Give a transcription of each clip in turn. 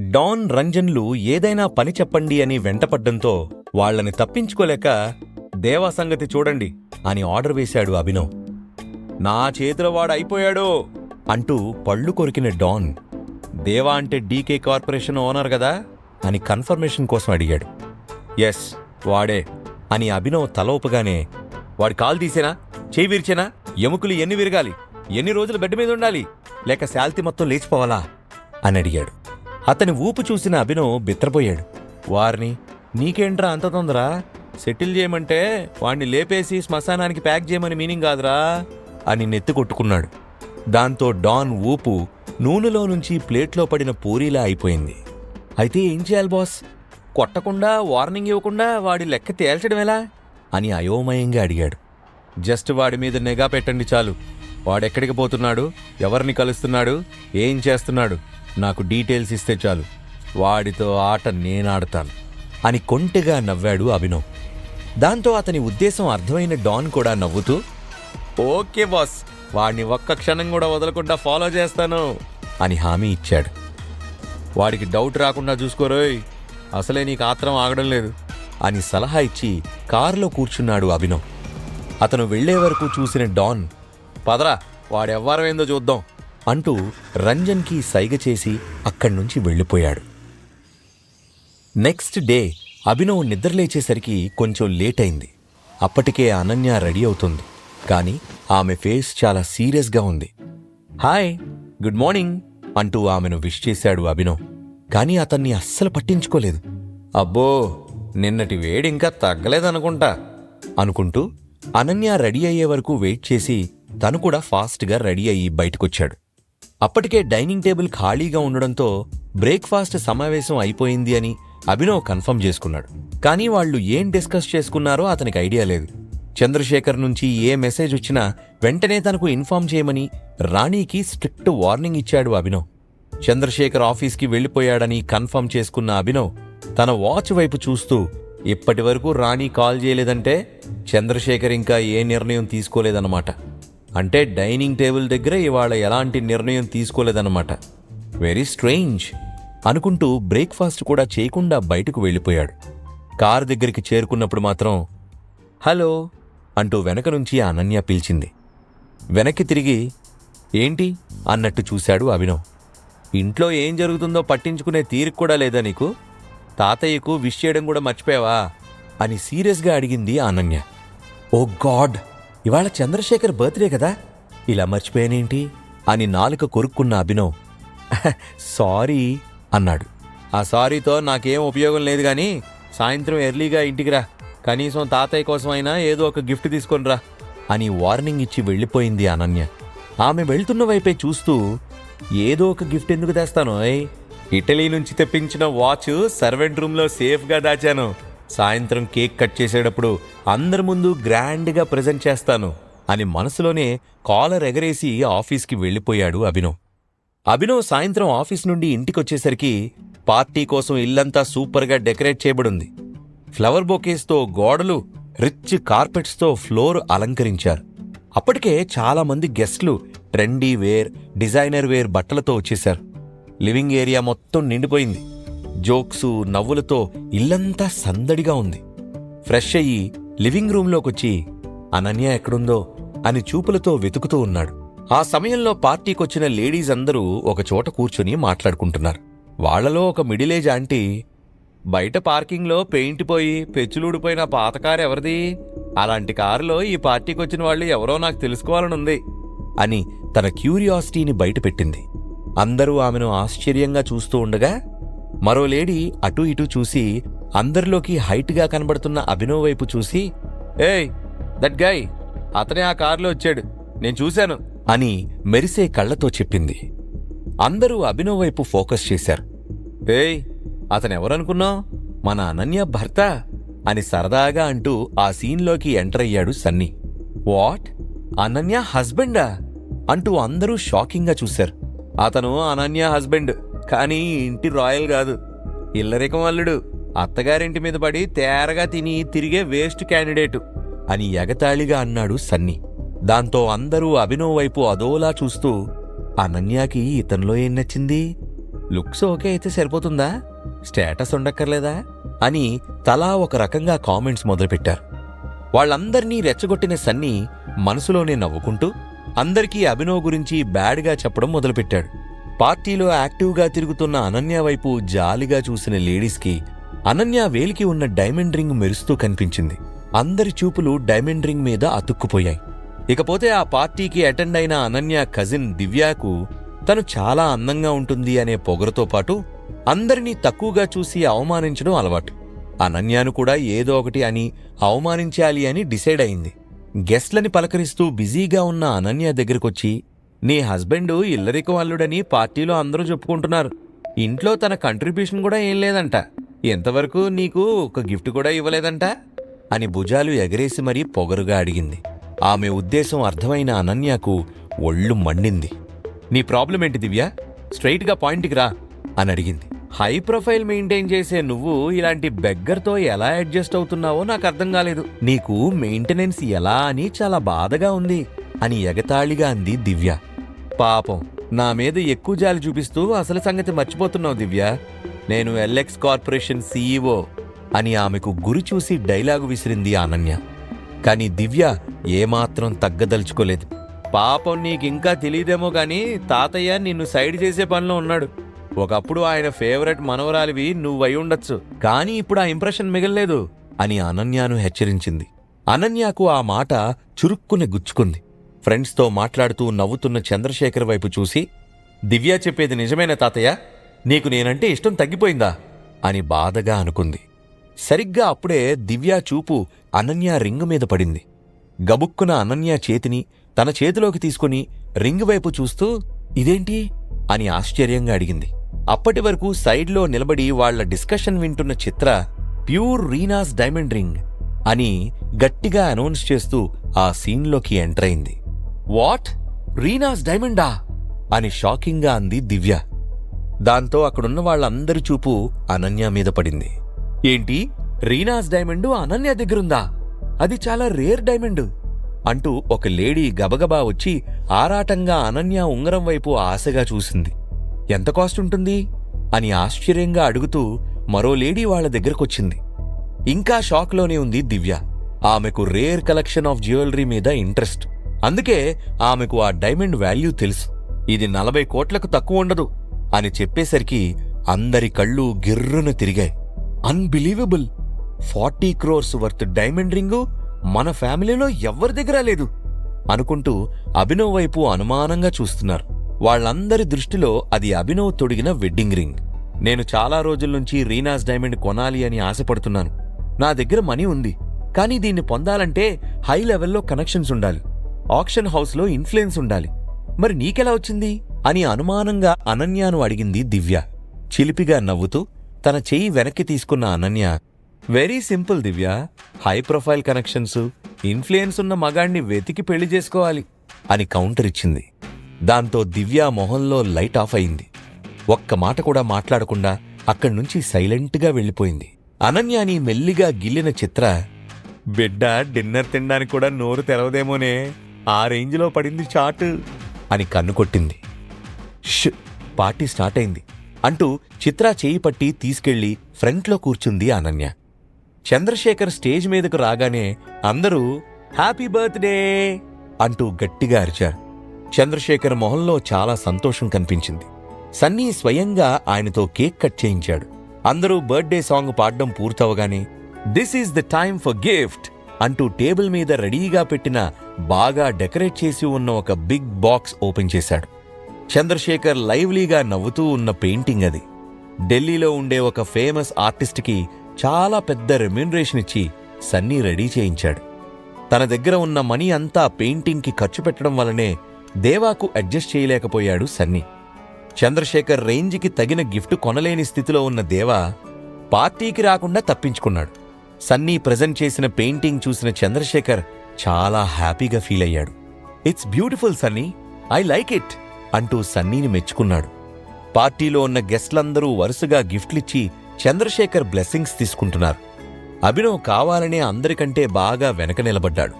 Don రంజన్లు ఏదైనా పని చెప్పండి అని వెంటపడ్డంతో వాళ్ళని తప్పించుకోలేక దేవా సంగతి చూడండి అని ఆర్డర్ వేశాడు అభినవ్. నా చేతిలో వాడు అయిపోయాడు అంటూ పళ్ళు కొరికిన డాన్ దేవా అంటే డీకే కార్పొరేషన్ ఓనర్ కదా అని కన్ఫర్మేషన్ కోసం అడిగాడు. ఎస్ వాడే అని అభినవ్ తలోపగానే వాడి కాలు తీసేనా? చేయి విరిచేనా? ఎముకలు ఎన్ని విరగాలి? ఎన్ని రోజులు బెడ్ మీద ఉండాలి? లేక శాల్తి మొత్తం లేచిపోవాలా? అని అడిగాడు. అతని ఊపు చూసిన అభినవ్ బిత్రపోయాడు. వారిని నీకేంట్రా అంత తొందర? సెటిల్ చేయమంటే వాణ్ణి లేపేసి శ్మశానానికి ప్యాక్ చేయమని మీనింగ్ కాదురా అని నెత్తి కొట్టుకున్నాడు. దాంతో డాన్ ఊపు నూనెలో నుంచి ప్లేట్లో పడిన పూరీలా అయిపోయింది. అయితే ఏం చేయాలి బాస్? కొట్టకుండా వార్నింగ్ ఇవ్వకుండా వాడి లెక్క తేల్చడం ఎలా? అని అయోమయంగా అడిగాడు. జస్ట్ వాడి మీద నిఘా పెట్టండి చాలు. వాడెక్కడికి పోతున్నాడు? ఎవరిని కలుస్తున్నాడు? ఏం చేస్తున్నాడు? నాకు డీటెయిల్స్ ఇస్తే చాలు. వాడితో ఆట నేనాడతాను. అని కొంటెగా నవ్వాడు అభినవ్. దాంతో అతని ఉద్దేశం అర్థమైన డాన్ కూడా నవ్వుతూ ఓకే బాస్ వాడిని ఒక్క క్షణం కూడా వదలకుండా ఫాలో చేస్తాను అని హామీ ఇచ్చాడు. వాడికి డౌట్ రాకుండా చూసుకోరోయ్ అసలే నీకు ఆత్రం ఆగడం లేదు అని సలహా ఇచ్చి కారులో కూర్చున్నాడు అభినవ్. అతను వెళ్ళే వరకు చూసిన డాన్ పదరా వాడెవ్వరమేందో చూద్దాం. అంటూ రంజన్కి సైగ చేసి అక్కడి నుంచి వెళ్ళిపోయాడు. నెక్స్ట్ డే అభినవ్ నిద్రలేచేసరికి కొంచెం లేట్ అయింది. అప్పటికే అనన్య రెడీ అవుతుంది. కానీ ఆమె ఫేస్ చాలా సీరియస్గా ఉంది. హాయ్ గుడ్ మార్నింగ్ అంటూ ఆమెను విష్ చేశాడు అభినవ్. కానీ అతన్ని అస్సలు పట్టించుకోలేదు. అబ్బో నిన్నటి వేడి ఇంకా తగ్గలేదనుకుంటా అనుకుంటూ అనన్య రెడీ అయ్యే వరకు వెయిట్ చేసి తను కూడా ఫాస్ట్గా రెడీ అయ్యి బయటకొచ్చాడు. అప్పటికే డైనింగ్ టేబుల్ ఖాళీగా ఉండడంతో బ్రేక్ఫాస్ట్ సమావేశం అయిపోయింది అని అభినవ్ కన్ఫర్మ్ చేసుకున్నాడు. కానీ వాళ్ళు ఏం డిస్కస్ చేసుకున్నారో అతనికి ఐడియా లేదు. చంద్రశేఖర్ నుంచి ఏ మెసేజ్ వచ్చినా వెంటనే తనకు ఇన్ఫామ్ చేయమని రాణికి స్ట్రిక్ట్ వార్నింగ్ ఇచ్చాడు అభినవ్. చంద్రశేఖర్ ఆఫీస్కి వెళ్ళిపోయాడని కన్ఫర్మ్ చేసుకున్న అభినవ్ తన వాచ్ వైపు చూస్తూ ఇప్పటి వరకు రాణి కాల్ చేయలేదంటే చంద్రశేఖర్ ఇంకా ఏ నిర్ణయం తీసుకోలేదన్నమాట. అంటే డైనింగ్ టేబుల్ దగ్గర ఇవాళ ఎలాంటి నిర్ణయం తీసుకోలేదన్నమాట. వెరీ స్ట్రేంజ్ అనుకుంటూ బ్రేక్ఫాస్ట్ కూడా చేయకుండా బయటకు వెళ్ళిపోయాడు. కారు దగ్గరికి చేరుకున్నప్పుడు మాత్రం హలో అంటూ వెనక నుంచి అనన్య పిలిచింది. వెనక్కి తిరిగి ఏంటి? అన్నట్టు చూశాడు అభినవ్. ఇంట్లో ఏం జరుగుతుందో పట్టించుకునే తీరిక కూడా లేదా నీకు? తాతయ్యకు విష్ చేయడం కూడా మర్చిపోయావా? అని సీరియస్గా అడిగింది అనన్య. ఓ గాడ్! ఇవాళ చంద్రశేఖర్ బర్త్డే కదా. ఇలా మర్చిపోయానేంటి? అని నాలుక కొరుక్కున్న అభినవ్. సారీ అన్నాడు. ఆ సారీతో నాకేం ఉపయోగం లేదు కానీ సాయంత్రం ఎర్లీగా ఇంటికి రా. కనీసం తాతయ్య కోసమైనా ఏదో ఒక గిఫ్ట్ తీసుకొని రా. అని వార్నింగ్ ఇచ్చి వెళ్ళిపోయింది అనన్య. ఆమె వెళ్తున్న వైపే చూస్తూ ఏదో ఒక గిఫ్ట్ ఎందుకు తెస్తాను ఇటలీ నుంచి తెప్పించిన వాచ్ సర్వెంట్ రూమ్లో సేఫ్గా దాచాను. సాయంత్రం కేక్ కట్ చేసేటప్పుడు అందరి ముందు గ్రాండ్గా ప్రజెంట్ చేస్తాను అని మనసులోనే కాలర్ ఎగరేసి ఆఫీస్కి వెళ్ళిపోయాడు అభినవ్. అభినవ్ సాయంత్రం ఆఫీస్ నుండి ఇంటికొచ్చేసరికి పార్టీ కోసం ఇల్లంతా సూపర్గా డెకరేట్ చేయబడింది. ఫ్లవర్ బొకేస్తో గోడలు రిచ్ కార్పెట్స్తో ఫ్లోర్ అలంకరించారు. అప్పటికే చాలామంది గెస్ట్లు ట్రెండీ వేర్ డిజైనర్ వేర్ బట్టలతో వచ్చేశారు. లివింగ్ ఏరియా మొత్తం నిండిపోయింది. జోక్సు నవ్వులతో ఇల్లంతా సందడిగా ఉంది. ఫ్రెష్ అయ్యి లివింగ్ రూంలోకొచ్చి అనన్య ఎక్కడుందో? అని చూపులతో వెతుకుతూ ఉన్నాడు. ఆ సమయంలో పార్టీకొచ్చిన లేడీస్ అందరూ ఒకచోట కూర్చొని కూర్చుని మాట్లాడుకుంటున్నారు. వాళ్ళలో ఒక మిడిల్ ఏజ్ ఆంటీ బయట పార్కింగ్లో పెయింట్ పోయి పెచ్చులూడిపోయిన పాత కారు ఎవరిది? అలాంటి కారులో ఈ పార్టీకి వచ్చిన వాళ్ళు ఎవరో నాకు తెలుసుకోవాలనుంది అని తన క్యూరియాసిటీని బయటపెట్టింది. అందరూ ఆమెను ఆశ్చర్యంగా చూస్తూ ఉండగా మరో లేడీ అటూ ఇటూ చూసి అందరిలోకి హైట్గా కనబడుతున్న అభినవ్ వైపు చూసి ఏయ్ దట్ గాయ్ అతనే ఆ కారులో వచ్చాడు. నేను చూశాను. అని మెరిసే కళ్ళతో చెప్పింది. అందరూ అభినవ్ వైపు ఫోకస్ చేశారు. ఏయ్ అతనెవరనుకున్నావు? మన అనన్య భర్త? అని సరదాగా అంటూ ఆ సీన్లోకి ఎంటర్ అయ్యాడు సన్నీ. వాట్? అనన్య హస్బెండా? అంటూ అందరూ షాకింగ్గా చూశారు. అతను అనన్య హస్బెండ్. కానీ ఇంటి రాయల్ కాదు. ఇల్లరికం అల్లుడు. అత్తగారింటి మీద పడి తేరగా తిని తిరిగే వేస్ట్ క్యాండిడేటు అని ఎగతాళిగా అన్నాడు సన్నీ. దాంతో అందరూ అభినవ్ వైపు అదోలా చూస్తూ అనన్యాకి ఇతనిలో ఏం నచ్చింది? లుక్స్ ఓకే అయితే సరిపోతుందా? స్టేటస్ ఉండక్కర్లేదా? అని తలా ఒక రకంగా కామెంట్స్ మొదలుపెట్టారు. వాళ్ళందర్నీ రెచ్చగొట్టిన సన్నీ మనసులోనే నవ్వుకుంటూ అందరికీ అభినవ్ గురించి బ్యాడ్గా చెప్పడం మొదలుపెట్టాడు. పార్టీలో యాక్టివ్గా తిరుగుతున్న అనన్య వైపు జాలిగా చూసిన లేడీస్కి అనన్య వేలికి ఉన్న డైమండ్ రింగ్ మెరుస్తూ కనిపించింది. అందరి చూపులు డైమండ్ రింగ్ మీద అతుక్కుపోయాయి. ఇకపోతే ఆ పార్టీకి అటెండ్ అయిన అనన్య కజిన్ దివ్యాకు తను చాలా అందంగా ఉంటుంది అనే పొగరతో పాటు అందరినీ తక్కువగా చూసి అవమానించడం అలవాటు. అనన్యాను కూడా ఏదో ఒకటి అని అవమానించాలి అని డిసైడ్ అయింది. గెస్ట్లని పలకరిస్తూ బిజీగా ఉన్న అనన్య దగ్గరకొచ్చి నీ హస్బెండ్ ఇల్లరికి అల్లుడని పార్టీలో అందరూ చెప్పుకుంటున్నారు. ఇంట్లో తన కంట్రిబ్యూషన్ కూడా ఏం లేదంట. ఎంతవరకు నీకు ఒక గిఫ్ట్ కూడా ఇవ్వలేదంట? అని భుజాలు ఎగరేసి మరీ పొగరుగా అడిగింది. ఆమె ఉద్దేశం అర్థమైన అనన్యకు ఒళ్ళు మండింది. నీ ప్రాబ్లం ఏంటి దివ్య? స్ట్రైట్గా పాయింట్కి రా అని అడిగింది. హై ప్రొఫైల్ మెయింటైన్ చేసే నువ్వు ఇలాంటి బెగ్గర్తో ఎలా అడ్జస్ట్ అవుతున్నావో నాకు అర్థం కాలేదు. నీకు మెయింటెనెన్స్ ఎలా అని చాలా బాధగా ఉంది. అని ఎగతాళిగా అంది దివ్య. పాపం నా మీద ఎక్కువ జాలి చూపిస్తూ అసలు సంగతి మర్చిపోతున్నావు దివ్య. నేను ఎల్ఎక్స్ కార్పొరేషన్ సీఈఓ అని ఆమెకు గురి చూసి డైలాగు విసిరింది అనన్య. కాని దివ్య ఏమాత్రం తగ్గదలుచుకోలేదు. పాపం నీకింకా తెలియదేమో కానీ తాతయ్య నిన్ను సైడ్ చేసే పనిలో ఉన్నాడు. ఒకప్పుడు ఆయన ఫేవరెట్ మనవరాలివి నువ్వై ఉండొచ్చు. కానీ ఇప్పుడు ఆ ఇంప్రెషన్ మిగల్లేదు అని అనన్యను హెచ్చరించింది. అనన్యకు ఆ మాట చురుక్కుని గుచ్చుకుంది. ఫ్రెండ్స్తో మాట్లాడుతూ నవ్వుతున్న చంద్రశేఖర్ వైపు చూసి దివ్య చెప్పేది నిజమేనా తాతయ్య? నీకు నేనంటే ఇష్టం తగ్గిపోయిందా? అని బాధగా అనుకుంది. సరిగ్గా అప్పుడే దివ్య చూపు అనన్య రింగు మీద పడింది. గబుక్కున అనన్య చేతిని తన చేతిలోకి తీసుకుని రింగ్ వైపు చూస్తూ ఇదేంటి? అని ఆశ్చర్యంగా అడిగింది. అప్పటి వరకు సైడ్లో నిలబడి వాళ్ళ డిస్కషన్ వింటున్న Chitra pure Reena's diamond ring అని గట్టిగా అనౌన్స్ చేస్తూ ఆ సీన్లోకి ఎంటర్ అయింది. వాట్? రీనాస్ డైమండా? అని షాకింగ్గా అంది దివ్య. దాంతో అక్కడున్న వాళ్ళందరి చూపు అనన్య మీద పడింది. ఏంటి? రీనాస్ డైమండు అనన్య దగ్గరుందా? అది చాలా రేర్ డైమండు అంటూ ఒక లేడీ గబగబా వచ్చి ఆరాటంగా అనన్య ఉంగరం వైపు ఆశగా చూసింది. ఎంత కాస్ట్ ఉంటుంది? అని ఆశ్చర్యంగా అడుగుతూ మరో లేడీ వాళ్ళ దగ్గరకొచ్చింది. ఇంకా షాక్లోనే ఉంది దివ్య. ఆమెకు రేర్ కలెక్షన్ ఆఫ్ జ్యువెలరీ మీద ఇంట్రెస్ట్. అందుకే ఆమెకు ఆ డైమండ్ వాల్యూ తెలుసు. ఇది నలభై కోట్లకు తక్కువ ఉండదు అని చెప్పేసరికి అందరి కళ్ళు గిర్రున తిరిగాయి. Unbelievable! Forty crores worth diamond ring మన ఫ్యామిలీలో ఎవ్వరి దగ్గర లేదు అనుకుంటూ అభినవ్ వైపు అనుమానంగా చూస్తున్నారు. వాళ్ళందరి దృష్టిలో అది అభినవ్ తొడిగిన వెడ్డింగ్ రింగ్. నేను చాలా రోజుల నుంచి రీనాస్ డైమండ్ కొనాలి అని ఆశపడుతున్నాను. నా దగ్గర మనీ ఉంది. కానీ దీన్ని పొందాలంటే హై లెవెల్లో కనెక్షన్స్ ఉండాలి. ఆక్షన్ హౌస్లో ఇన్ఫ్లుయెన్స్ ఉండాలి. మరి నీకెలా వచ్చింది? అని అనుమానంగా అనన్యను అడిగింది దివ్య. చిలిపిగా నవ్వుతూ తన చెయ్యి వెనక్కి తీసుకున్న Ananya very simple Divya. High profile connections influence ఉన్న మగాణ్ణి వెతికి పెళ్ళి చేసుకోవాలి అని కౌంటర్ ఇచ్చింది. దాంతో దివ్య మొహంలో లైట్ ఆఫ్ అయింది. ఒక్క మాట కూడా మాట్లాడకుండా అక్కడి నుంచి సైలెంట్గా వెళ్ళిపోయింది. అనన్యాని మెల్లిగా గిల్లిన చిత్ర బిడ్డ డిన్నర్ తినడానికి కూడా నోరు తెరవదేమోనే. ఆ రేంజ్లో పడింది చాట్ అని కన్ను కొట్టింది. ష్ పార్టీ స్టార్ట్ అయింది. అంటూ చిత్ర చేయి పట్టి తీసుకెళ్ళి ఫ్రంట్లో కూర్చుంది అనన్య. చంద్రశేఖర్ స్టేజ్ మీదకు రాగానే అందరూ హ్యాపీ బర్త్డే అంటూ గట్టిగా అరిచారు. చంద్రశేఖర్ మొహంలో చాలా సంతోషం కనిపించింది. సన్నీ స్వయంగా ఆయనతో కేక్ కట్ చేయించాడు. అందరూ బర్త్డే సాంగ్ పాడడం పూర్తవగానే this is the time for gift అంటూ టేబుల్ మీద రెడీగా పెట్టిన బాగా డెకరేట్ చేసి ఉన్న ఒక బిగ్ బాక్స్ ఓపెన్ చేశాడు. చంద్రశేఖర్ లైవ్లీగా నవ్వుతూ ఉన్న పెయింటింగ్ అది. ఢిల్లీలో ఉండే ఒక ఫేమస్ ఆర్టిస్ట్కి చాలా పెద్ద రెమ్యూనరేషన్ ఇచ్చి సన్నీ రెడీ చేయించాడు. తన దగ్గర ఉన్న మనీ అంతా పెయింటింగ్కి ఖర్చు పెట్టడం వల్లనే దేవాకు అడ్జస్ట్ చేయలేకపోయాడు సన్నీ. చంద్రశేఖర్ రేంజ్కి తగిన గిఫ్ట్ కొనలేని స్థితిలో ఉన్న దేవా పార్టీకి రాకుండా తప్పించుకున్నాడు. సన్నీ ప్రజెంట్ చేసిన పెయింటింగ్ చూసిన చంద్రశేఖర్ చాలా హ్యాపీగా ఫీల్ అయ్యాడు. It's beautiful Sunny. I like it అంటూ సన్నీని మెచ్చుకున్నాడు. పార్టీలో ఉన్న గెస్ట్లందరూ వరుసగా గిఫ్ట్లిచ్చి చంద్రశేఖర్ బ్లెస్సింగ్స్ తీసుకుంటున్నారు. అభినవ్ కావాలనే అందరికంటే బాగా వెనక నిలబడ్డాడు.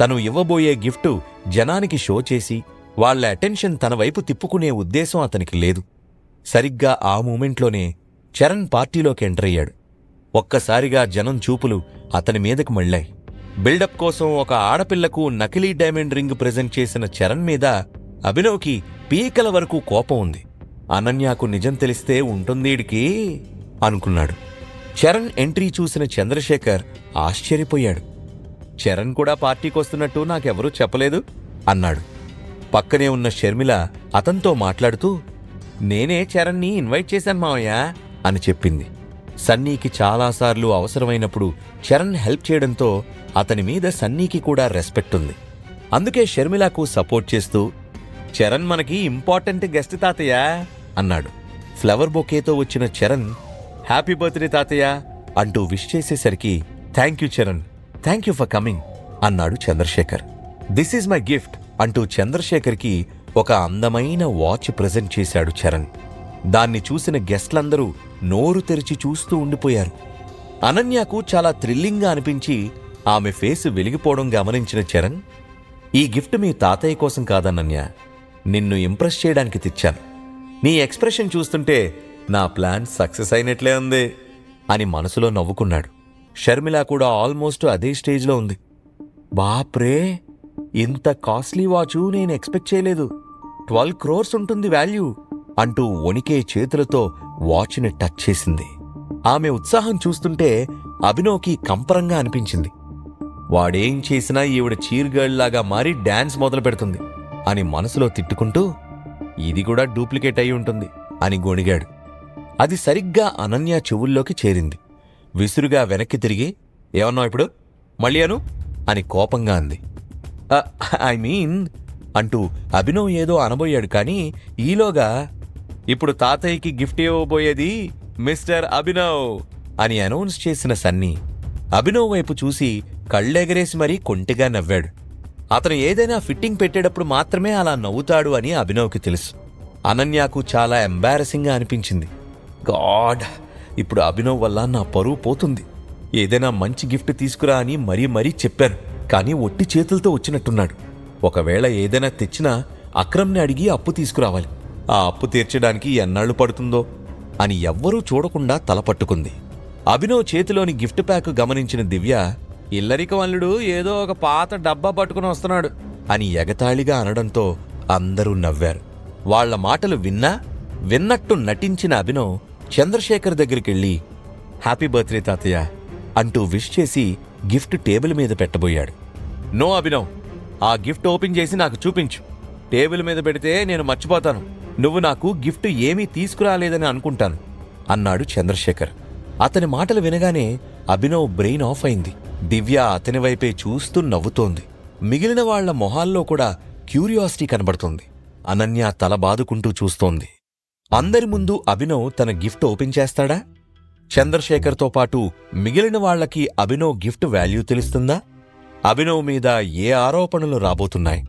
తను ఇవ్వబోయే గిఫ్టు జనానికి షో చేసి వాళ్ళ అటెన్షన్ తన వైపు తిప్పుకునే ఉద్దేశం అతనికి లేదు. సరిగ్గా ఆ మూమెంట్లోనే చరణ్ పార్టీలోకి ఎంటర్ అయ్యాడు. ఒక్కసారిగా జనం చూపులు అతని మీదకు మళ్ళాయి. బిల్డప్ కోసం ఒక ఆడపిల్లకు నకిలీ డైమండ్ రింగ్ ప్రెజెంట్ చేసిన చరణ్ మీద అభినవ్కి పీకల వరకు కోపం ఉంది. అనన్యాకు నిజం తెలిస్తే ఉంటుందీడికి? అనుకున్నాడు. చరణ్ ఎంట్రీ చూసిన చంద్రశేఖర్ ఆశ్చర్యపోయాడు. చరణ్ కూడా పార్టీకొస్తున్నట్టు నాకెవరూ చెప్పలేదు అన్నాడు. పక్కనే ఉన్న షర్మిల అతనితో మాట్లాడుతూ నేనే చరణ్ని ఇన్వైట్ చేశాను మావయ్య అని చెప్పింది. సన్నీకి చాలాసార్లు అవసరమైనప్పుడు చరణ్ హెల్ప్ చేయడంతో అతని మీద సన్నీకి కూడా రెస్పెక్ట్ ఉంది. అందుకే షర్మిలకు సపోర్ట్ చేస్తూ చరణ్ మనకి ఇంపార్టెంట్ గెస్ట్ తాతయ్య అన్నాడు. ఫ్లవర్ బొకేతో వచ్చిన చరణ్ హ్యాపీ బర్త్డే తాతయ్య అంటూ విష్ చేసేసరికి thank you Charan thank you for coming అన్నాడు Chandrasekhar. This is my gift అంటూ చంద్రశేఖర్కి ఒక అందమైన వాచ్ ప్రజెంట్ చేశాడు చరణ్. దాన్ని చూసిన గెస్ట్లందరూ నోరు తెరిచి చూస్తూ ఉండిపోయారు. అనన్యకు చాలా థ్రిల్లింగ్గా అనిపించి ఆమె ఫేస్ వెలిగిపోవడం గమనించిన చరణ్ ఈ గిఫ్ట్ మీ తాతయ్య కోసం కాదనన్య నిన్ను ఇంప్రెస్ చేయడానికి తెచ్చాను. నీ ఎక్స్ప్రెషన్ చూస్తుంటే నా ప్లాన్ సక్సెస్ అయినట్లే ఉంది అని మనసులో నవ్వుకున్నాడు. షర్మిల కూడా ఆల్మోస్ట్ అదే స్టేజ్లో ఉంది. బాప్రే ఇంత కాస్ట్లీ వాచు నేను ఎక్స్పెక్ట్ చేయలేదు. ట్వెల్వ్ క్రోర్స్ ఉంటుంది వాల్యూ. అంటూ వణికే చేతులతో వాచ్ని టచ్ చేసింది. ఆమె ఉత్సాహం చూస్తుంటే అభినవ్కి కంపరంగా అనిపించింది. వాడేం చేసినా ఈవిడ చీర్ లాగా మారి డ్యాన్స్ మొదలు పెడుతుంది అని మనసులో తిట్టుకుంటూ ఇది కూడా డూప్లికేట్ అయి ఉంటుంది అని గొణిగాడు. అది సరిగ్గా అనన్య చెవుల్లోకి చేరింది. విసురుగా వెనక్కి తిరిగి ఏమన్నావు ఇప్పుడు? మళ్ళీ అను? అని కోపంగా అంది. ఐ మీన్ అంటూ అభినవ్ ఏదో అనబోయాడు కానీ ఈలోగా ఇప్పుడు తాతయ్యకి గిఫ్ట్ ఇవ్వబోయేది మిస్టర్ అభినవ్ అని అనౌన్స్ చేసిన సన్నీ అభినవ్ వైపు చూసి కళ్ళెగరేసి మరీ కొంటిగా నవ్వాడు. అతను ఏదైనా ఫిట్టింగ్ పెట్టేటప్పుడు మాత్రమే అలా నవ్వుతాడు అని అభినవ్కి తెలుసు. అనన్యకు చాలా ఎంబారసింగ్గా అనిపించింది. గాడ్! ఇప్పుడు అభినవ్ వల్ల నా పరువు పోతుంది. ఏదైనా మంచి గిఫ్ట్ తీసుకురా అని మరీ మరీ చెప్పాను. కానీ ఒట్టి చేతులతో వచ్చినట్టున్నాడు. ఒకవేళ ఏదైనా తెచ్చినా అక్రమ్ని అడిగి అప్పు తీసుకురావాలి. ఆ అప్పు తీర్చడానికి ఎన్నాళ్ళు పడుతుందో అని ఎవ్వరూ చూడకుండా తల పట్టుకుంది. అభినవ్ చేతిలోని గిఫ్ట్ ప్యాక్ గమనించిన దివ్య ఇల్లరిక వల్లుడు ఏదో ఒక పాత డబ్బా పట్టుకుని వస్తున్నాడు అని ఎగతాళిగా అనడంతో అందరూ నవ్వారు. వాళ్ళ మాటలు విన్నా విన్నట్టు నటించిన అభినవ్ చంద్రశేఖర్ దగ్గరికెళ్ళి హ్యాపీ బర్త్డే తాతయ్య అంటూ విష్ చేసి గిఫ్ట్ టేబుల్ మీద పెట్టబోయాడు. నో అభినవ్ ఆ గిఫ్ట్ ఓపెన్ చేసి నాకు చూపించు. టేబుల్ మీద పెడితే నేను మర్చిపోతాను. నువ్వు నాకు గిఫ్ట్ ఏమీ తీసుకురాలేదని అనుకుంటాను అన్నాడు చంద్రశేఖర్. అతని మాటలు వినగానే అభినవ్ బ్రెయిన్ ఆఫ్ అయింది. దివ్య అతని వైపే చూస్తూ నవ్వుతోంది. మిగిలిన వాళ్ళ మొహాల్లో కూడా క్యూరియాసిటీ కనబడుతోంది. అనన్య తల బాదుకుంటూ చూస్తోంది. అందరి ముందు అభినవ్ తన గిఫ్ట్ ఓపెన్ చేస్తాడా? చంద్రశేఖర్తో పాటు మిగిలిన వాళ్ళకి అభినవ్ గిఫ్ట్ వాల్యూ తెలుస్తుందా? అభినవ్ మీద ఏ ఆరోపణలు రాబోతున్నాయి?